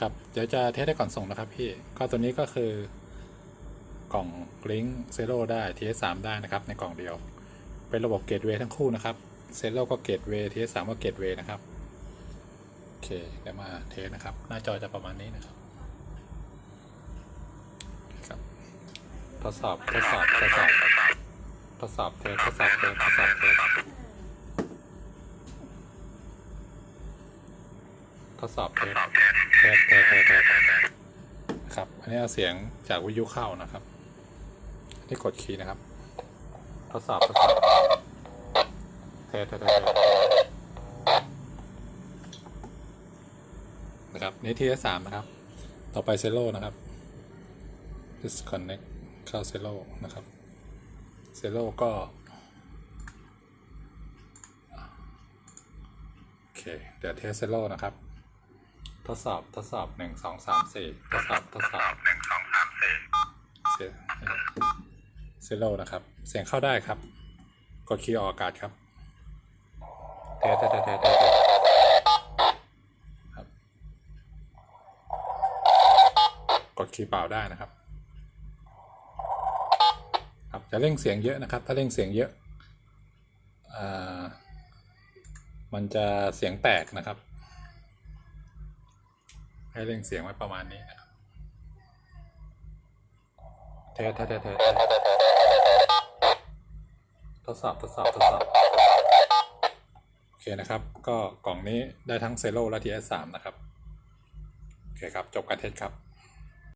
ครับเดี๋ยวจะเทสได้ก่อนส่งนะครับพี่ก็ตัวนี้ก็คือกล่องลิงก์เซโร่ได้ TS3 ได้นะครับ ในกล่องเดียว เป็นระบบเกตเวย์ทั้งคู่นะครับเซโร่ก็เกตเวย์ TS3 ก็เกตเวย์นะครับโอเคเดี๋ยวมาเทสนะครับ หน้าจอจะประมาณนี้นะครับครับทดสอบทดสอบทดสอบทดสอบเทสทดสอบเทสทดสอบเทสทดสอบเทส เทสเทสเทเทครับ อันนี้เอาเสียงจากวิทยุเข้านะครับนี่กดคีย์นะครับ ทดสอบทดสอบเทสเทสเทสเทนะครับ นี่ที่สามนะครับ ต่อไปเซโลนะครับ disconnect เข้าเซโลนะครับ เซโลก็โอเค เดี๋ยวเทสเซโลนะครับ ดสอบทดสอบหนึ่งสองสามสี่ทดสอบทดสอบหนึ่งสองสามสี่เซโลนะครับ เสียงเข้าได้ครับ กดคีย์ออกอากาศครับเทสเทสเทสเทสเทสครับ กดคีย์เปล่าได้นะครับ ครับจะเร่งเสียงเยอะนะครับ ถ้าเร่งเสียงเยอะอ่ามันจะเสียงแตกนะครับ ให้เร่งเสียงไว้ประมาณนี้นะครับเทสเทสเทสเทสเทสทดสอบทดสอบทดสอบโอเคนะครับ ก็กล่องนี้ได้ทั้งเซโ o และ TS3 นะครับ โอเคครับ จบการเทสครับ